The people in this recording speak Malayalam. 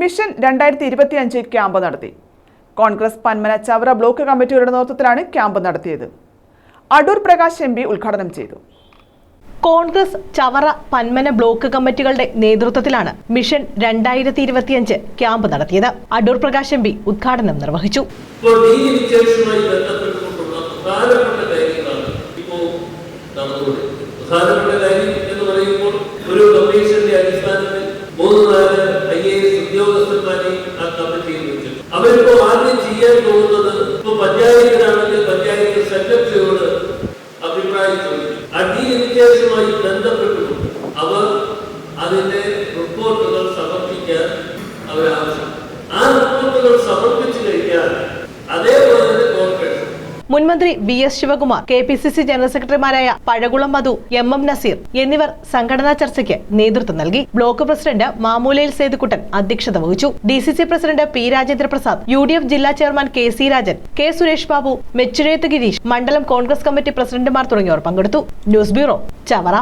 മിഷൻ രണ്ടായിരത്തി ഇരുപത്തി ഇരുപത്തിയഞ്ച് ക്യാമ്പ് നടത്തി. കോൺഗ്രസ് പന്മന ചവറ ബ്ലോക്ക് കമ്മിറ്റിയുടെ നേതൃത്വത്തിലാണ് ക്യാമ്പ് നടത്തിയത്. അടൂർ പ്രകാശ് എം പി ഉദ്ഘാടനം ചെയ്തു. കോൺഗ്രസ് ചവറ പന്മന ബ്ലോക്ക് കമ്മിറ്റികളുടെ നേതൃത്വത്തിലാണ് മിഷൻ രണ്ടായിരത്തി ഇരുപത്തിയഞ്ച് ക്യാമ്പ് നടത്തിയത്. അടൂർ പ്രകാശ് എം പി ഉദ്ഘാടനം നിർവഹിച്ചു. പ്രധാനപ്പെട്ട കാര്യം എന്ന് പറയുമ്പോൾ ഒരു കമ്മീഷന്റെ അടിസ്ഥാനത്തിൽ മൂന്ന് നാല് ആ കമ്മിറ്റിയിൽ വെച്ചിട്ടുണ്ട് അവരിപ്പോ ആദ്യം ചെയ്യാൻ പോകുന്നത് ഇപ്പൊ പഞ്ചായത്തിലാണെങ്കിൽ പഞ്ചായത്ത് സെക്രട്ടറിയോട് അഭിപ്രായം ചോദിക്കും. ഡീലിമിറ്റേഷനുമായി ബന്ധപ്പെട്ടുകൊണ്ട് അവർ അതിന്റെ റിപ്പോർട്ടുകൾ സമർപ്പിക്കാൻ അവർ മുൻമന്ത്രി V S Sivakumar K P C C general സെക്രട്ടറിമാരായ പഴകുളം മധു എം എം നസീർ എന്നിവർ സംഘടനാ ചർച്ചയ്ക്ക് നേതൃത്വം നൽകി. ബ്ലോക്ക് പ്രസിഡന്റ് മാമൂലയിൽ സേതുക്കുട്ടൻ അധ്യക്ഷത വഹിച്ചു. D C C president P Rajendra Prasad U D F ജില്ലാ chairman K C Rajan K Suresh Babu മെച്ചുരേത്ത് Girish മണ്ഡലം കോൺഗ്രസ് കമ്മിറ്റി പ്രസിഡന്റുമാർ തുടങ്ങിയവർ പങ്കെടുത്തു. News bureau Chavara.